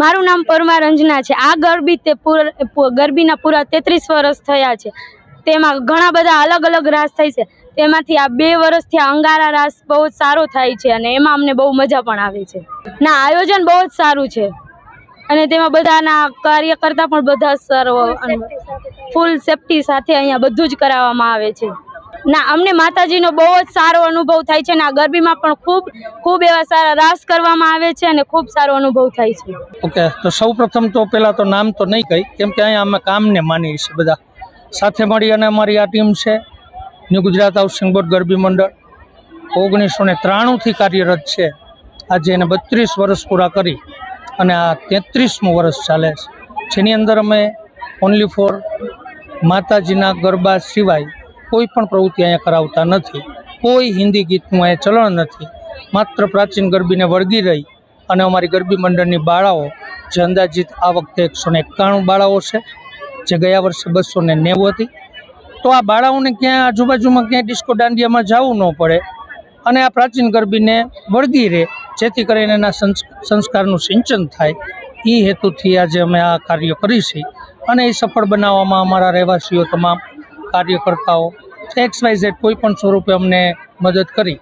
મારું નામ પરમાર અંજના છે. આ ગરબી તે ગરબીના પૂરા તેત્રીસ વર્ષ થયા છે. તેમાં ઘણા બધા અલગ અલગ રાસ થાય છે. તેમાંથી આ બે વર્ષથી આ અંગારા રાસ બહુ જ સારો થાય છે અને એમાં અમને બહુ મજા પણ આવે છે. ના આયોજન બહુ જ સારું છે. અને તેમાં બધાના કાર્યકર્તા પણ બધા સર્વ ફૂલ સેફટી સાથે અહીંયા બધું જ કરાવવામાં આવે છે. ના, અમને માતાજીનો બહુ જ સારો અનુભવ થાય છે અને આ ગરબીમાં પણ ખૂબ ખૂબ એવા સારા રાસ કરવામાં આવે છે અને ખૂબ સારો અનુભવ થાય છે. ઓકે, તો સૌ પ્રથમ તો પહેલાં તો નામ તો નહીં કહી, કેમ કે અહીંયા અમે કામને માનીએ છીએ બધા. સાથે મળી અને અમારી આ ટીમ છે, new Gujarat housing board Garbi Mandal. ઓગણીસો ને ત્રાણુંથી કાર્યરત છે. આજે એને બત્રીસ વર્ષ પૂરા કરી અને આ તેત્રીસમું વર્ષ ચાલે છે. જેની અંદર અમે ઓનલી ફોર માતાજીના ગરબા સિવાય કોઈ પણ પ્રવૃત્તિ અહીંયા કરાવતા નથી. કોઈ હિન્દી ગીતનું અહીંયા ચલણ નથી. માત્ર પ્રાચીન ગરબીને વળગી રહી અને અમારી ગરબી મંડળની બાળાઓ જે અંદાજિત આ વખતે એકસો ને એકાણું બાળાઓ છે, જે ગયા વર્ષે બસો ને નેવું હતી, તો આ બાળાઓને ક્યાં આજુબાજુમાં ક્યાંય ડિસ્કો દાંડિયામાં જવું ન પડે અને આ પ્રાચીન ગરબીને વળગી રહે, જેથી કરીને એના સંસ્કારનું સિંચન થાય. એ હેતુથી આજે અમે આ કાર્ય કરી છે અને એ સફળ બનાવવામાં અમારા રહેવાસીઓ તમામ કાર્યકર્તાઓ એક્સ વાય ઝેડ કોઈ પણ સ્વરૂપે અમને મદદ કરી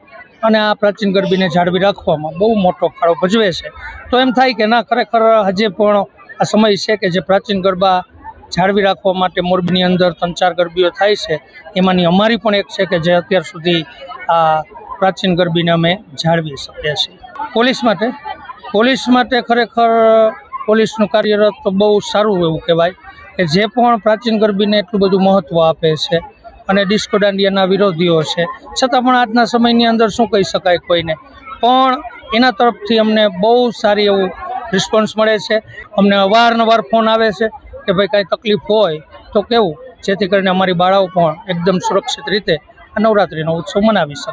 અને આ પ્રાચીન ગરબીને જાળવી રાખવામાં બહુ મોટો ફાળો ભજવે છે. તો એમ થાય કે ના, ખરેખર હજે પણ આ સમય છે કે જે પ્રાચીન ગરબા જાળવી રાખવા માટે મોરબીની અંદર ત્રણ ચાર ગરબીઓ થાય છે. એમાંની અમારી પણ એક છે કે જે અત્યાર સુધી આ પ્રાચીન ગરબીને અમે જાળવી શકીએ છીએ. પોલીસ માટે? પોલીસ માટે ખરેખર પોલીસનું કાર્યરત તો બહુ સારું એવું કહેવાય. કે જે પણ પ્રાચીન ગરબીને એટલું બધું મહત્ત્વ આપે છે અને ડિસ્કો દાંડિયાના વિરોધીઓ છે. છતાં પણ આજના સમયની અંદર શું કહી શકાય કોઈને? પણ એના તરફથી અમને બહુ સારી એવું રિસ્પોન્સ મળે છે. અમને અવારનવાર ફોન આવે છે કે ભાઈ કાંઈ તકલીફ હોય તો કેવું? જેથી કરીને અમારી બાળાઓ પણ એકદમ સુરક્ષિત રીતે નવરાત્રિનો ઉત્સવ મનાવી શકે.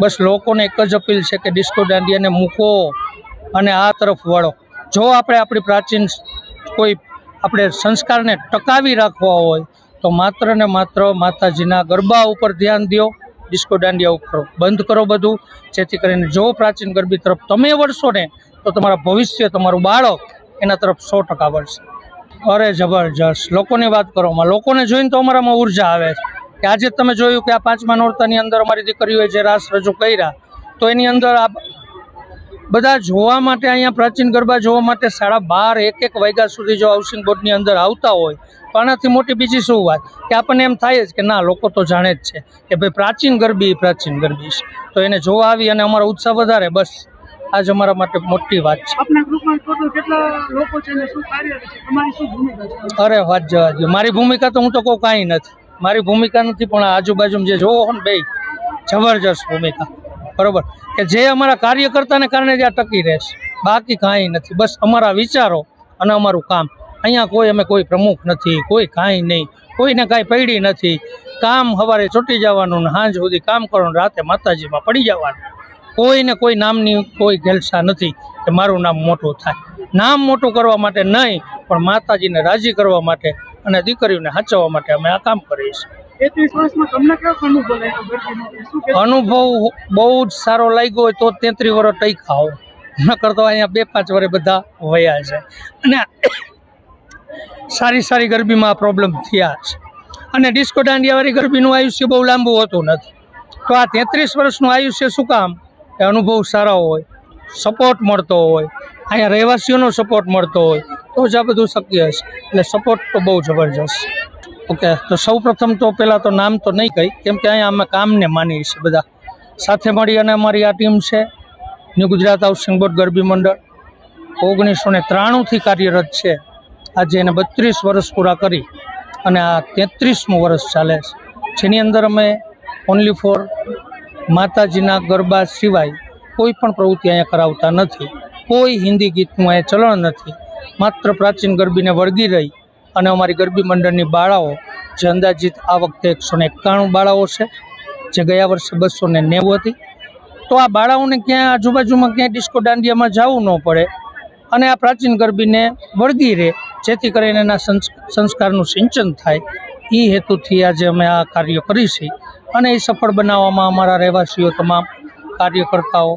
બસ લોકોને એક જ અપીલ છે કે ડિસ્કો દાંડિયાને મૂકો અને આ તરફ વળો. જો આપણે આપણી પ્રાચીન કોઈ આપણે સંસ્કારને ટકાવી રાખવા હોય, તો માત્ર ને માત્ર માતાજીના ગરબા ઉપર ધ્યાન દો, ડિસ્કો દાંડિયા ઉપર બંધ કરો બધું. જેથી કરીને જો પ્રાચીન ગરબી તરફ તમે વળશો ને, તો તમારા ભવિષ્ય, તમારું બાળક એના તરફ સો ટકા વળશે. અરે જબરજસ્ત. લોકોની વાત કરવામાં લોકોને જોઈને તો અમારામાં ઊર્જા આવે છે. કે આજે તમે જોયું કે આ પાંચમા નોરતાની અંદર અમારી દીકરીઓએ જે રાસ રજૂ કર્યા, તો એની અંદર આ બધા જોવા માટે અહીંયા પ્રાચીન ગરબા જોવા માટે સાડા બાર એક એક વાગ્યા સુધી જો હાઉસિંગ બોર્ડની અંદર આવતા હોય તો આનાથી મોટી બીજી શું વાત? કે આપણને એમ થાય જ કે ના લોકો તો જાણે જ છે કે ભાઈ પ્રાચીન ગરબી પ્રાચીન ગરબી છે. તો એને જોવા આવી અને અમારો ઉત્સાહ વધારે બસ. આજ અમારા માટે મોટી વાત છે. અરે વાત જવા દો મારી ભૂમિકા તો હું તો કહું કાંઈ નથી. મારી ભૂમિકા નથી પણ આજુબાજુમાં જે જોવો હો ને બે જબરજસ્ત ભૂમિકા. બરોબર? કે જે અમારા કાર્યકર્તાને કારણે જ આ ટકી રહેશે. બાકી કાંઈ નથી. બસ અમારા વિચારો અને અમારું કામ. અહીંયા કોઈ અમે કોઈ પ્રમુખ નથી, કોઈ કાંઈ નહીં. કોઈને કાંઈ પડી નથી. કામ સવારે છૂટી જવાનું ને સાંજ સુધી કામ કરવાનું, રાતે માતાજીમાં પડી જવાનું. કોઈને કોઈ નામની કોઈ ઘેલસા નથી કે મારું નામ મોટું થાય. નામ મોટું કરવા માટે નહીં, પણ માતાજીને રાજી કરવા માટે અને દીકરીઓને સાચવવા માટે અમે આ કામ કરીએ છીએ. અનુભવ બહુ જ સારો લાગ્યો હોય તો તેત્રીસ વર્ષ ટઈકા હોય ન કરતો અહીંયા બે પાંચ વર્ષ બધા વયા છે અને સારી સારી ગરબીમાં પ્રોબ્લેમ થયા છે. અને ડિસ્કો દાંડિયાવાળી ગરબીનું આયુષ્ય બહુ લાંબુ હોતું નથી. તો આ તેત્રીસ વર્ષનું આયુષ્ય શું કામ? કે અનુભવ સારા હોય સપોર્ટ મળતો હોય, અહીંયા રહેવાસીઓનો સપોર્ટ મળતો હોય, તો જ આ બધું શક્ય છે એટલે સપોર્ટ તો બહુ જબરજસ્ત. ઓકે, તો સૌ પ્રથમ તો પહેલાં તો નામ તો નહીં કહી, કેમ કે અહીંયા અમે કામને માનીએ છીએ બધા. સાથે મળી અને અમારી આ ટીમ છે new Gujarat housing board Garbi Mandal. ઓગણીસો ને ત્રાણુંથી કાર્યરત છે. આજે એને બત્રીસ વર્ષ પૂરા કરી અને આ તેત્રીસમું વર્ષ ચાલે છે. જેની અંદર અમે ઓનલી ફોર માતાજીના ગરબા સિવાય કોઈ પણ પ્રવૃત્તિ અહીંયા કરાવતા નથી. કોઈ હિન્દી ગીતનું અહીંયા ચલણ નથી. માત્ર પ્રાચીન ગરબીને વળગી રહી અને અમારી ગરબી મંડળની બાળાઓ જે અંદાજિત આ વખતે એકસો ને એકાણું બાળાઓ છે, જે ગયા વર્ષે બસો ને નેવું હતી. તો આ બાળાઓને ક્યાં આજુબાજુમાં ક્યાંય ડિસ્કો દાંડિયામાં જવું ન પડે અને આ પ્રાચીન ગરબીને વળગી રહે, જેથી કરીને એના સંસ્કારનું સિંચન થાય. એ હેતુથી આજે અમે આ કાર્ય કરી છે અને એ સફળ બનાવવામાં અમારા રહેવાસીઓ તમામ કાર્યકર્તાઓ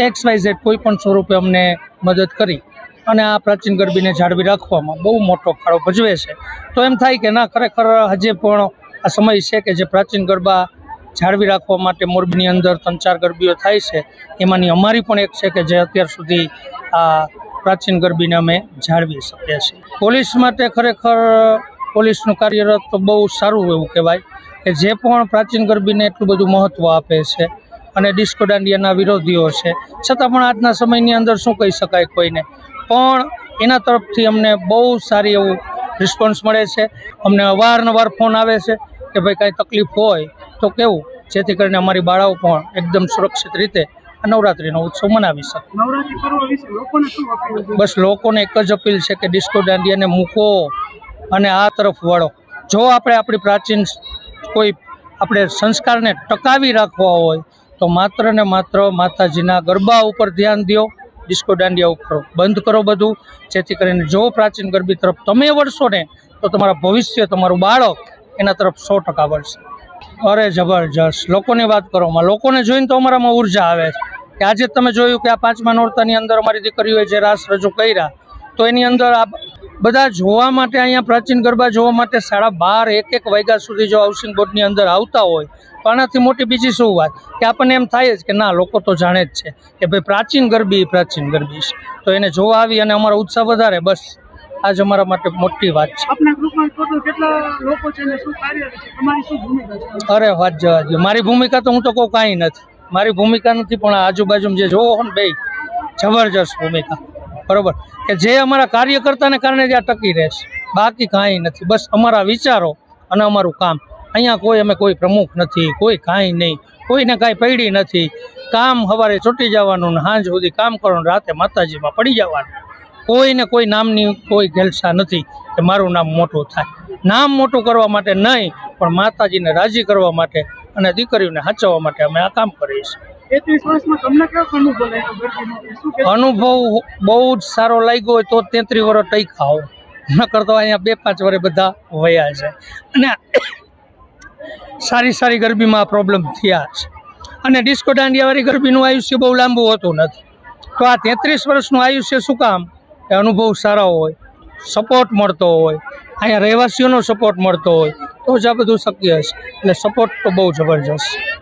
એક્સ વાય ઝેડ કોઈ પણ સ્વરૂપે અમને મદદ કરી. અને આ પ્રાચીન ગરબીને જાળવી રાખવામાં બહુ મોટો ફાળો ભજવે છે. તો એમ થાય કે ના, ખરેખર હજે પણ આ સમય છે કે જે પ્રાચીન ગરબા જાળવી રાખવા માટે મોરબીની અંદર ત્રણ ચાર ગરબીઓ થાય છે. એમાંની અમારી પણ એક છે કે જે અત્યાર સુધી આ પ્રાચીન ગરબીને અમે જાળવી શકીએ છીએ. પોલીસ માટે ખરેખર પોલીસનું કાર્યરત તો બહુ સારું એવું કહેવાય કે જે પણ પ્રાચીન ગરબીને એટલું બધું મહત્ત્વ આપે છે અને ડિસ્કો દાંડિયાના વિરોધીઓ છે. છતાં પણ આજના સમયની અંદર શું કહી શકાય કોઈને? પણ એના તરફથી અમને બહુ સારી એવું રિસ્પોન્સ મળે છે. અમને અવારનવાર ફોન આવે છે કે ભાઈ કાંઈ તકલીફ હોય તો કેવું? જેથી કરીને અમારી બાળાઓ પણ એકદમ સુરક્ષિત રીતે આ નવરાત્રિનો ઉત્સવ મનાવી શકે. બસ લોકોને એક જ અપીલ છે કે ડિસ્કો દાંડિયાને મૂકો અને આ તરફ વળો. જો આપણે આપણી પ્રાચીન કોઈ આપણે સંસ્કારને ટકાવી રાખવા હોય તો માત્ર ને માત્ર માતાજીના ગરબા ઉપર ધ્યાન દો ડિસ્કો દાંડિયા ઉપર બંધ કરો બધું. જેથી કરીને જો પ્રાચીન ગરબી તરફ તમે વળશો ને, તો તમારા ભવિષ્ય, તમારું બાળક એના તરફ સો ટકા વળશે. અરે જબરજસ્ત. લોકોની વાત કરોમાં લોકોને જોઈને તો અમારામાં ઊર્જા આવે છે. કે આજે તમે જોયું કે આ પાંચમા નોરતાની અંદર અમારી દીકરીઓએ જે રાસ રજૂ કર્યા, તો એની અંદર આ બધા જોવા માટે અહીંયા પ્રાચીન ગરબા જોવા માટે સાડા બાર એક એક વાગ્યા સુધી જો હાઉસિંગ બોર્ડની અંદર આવતા હોય તો આનાથી મોટી બીજી શું વાત? કે આપણને એમ થાય જ કે ના લોકો તો જાણે જ છે કે ભાઈ પ્રાચીન ગરબી પ્રાચીન ગરબી છે. તો એને જોવા આવી અને અમારો ઉત્સાહ વધારે બસ. આજ અમારા માટે મોટી વાત છે. અરે વાત જવા દો મારી ભૂમિકા તો હું તો કહું કાંઈ નથી. મારી ભૂમિકા નથી પણ આજુબાજુ જે જોવો હો ને બે જબરજસ્ત ભૂમિકા. બરોબર? કે જે અમારા કાર્યકર્તાને કારણે જ આ ટકી રહેશે બાકી કાંઈ નથી. બસ અમારા વિચારો અને અમારું કામ. અહીંયા કોઈ અમે કોઈ પ્રમુખ નથી, કોઈ કાંઈ નહીં. કોઈને કાંઈ પડી નથી. કામ સવારે છૂટી જવાનું ને સાંજ સુધી કામ કરવાનું, રાતે માતાજીમાં પડી જવાનું. કોઈને કોઈ નામની કોઈ ઘેલસા નથી કે મારું નામ મોટું થાય. નામ મોટું કરવા માટે નહીં, પણ માતાજીને રાજી કરવા માટે અને દીકરીઓને સાચવવા માટે અમે આ કામ કરીએ અનુભવ બહુ જ સારો લાગ્યો હોય તો તેત્રીસ વર્ષ ટઈકા હોય. નકર તો અહીંયા બે પાંચ વર્ષ બધા વયા છે. અને સારી સારી ગરબીમાં પ્રોબ્લેમ થયા છે. અને ડિસ્કો દાંડિયાવાળી ગરબીનું આયુષ્ય બહુ લાંબુ હોતું નથી. તો આ તેત્રીસ વર્ષનું આયુષ્ય શું કામ? કે અનુભવ સારા હોય સપોર્ટ મળતો હોય, અહીંયા રહેવાસીઓનો સપોર્ટ મળતો હોય, તો જ આ બધું શક્ય છે. એટલે સપોર્ટ તો બહુ જબરજસ્ત.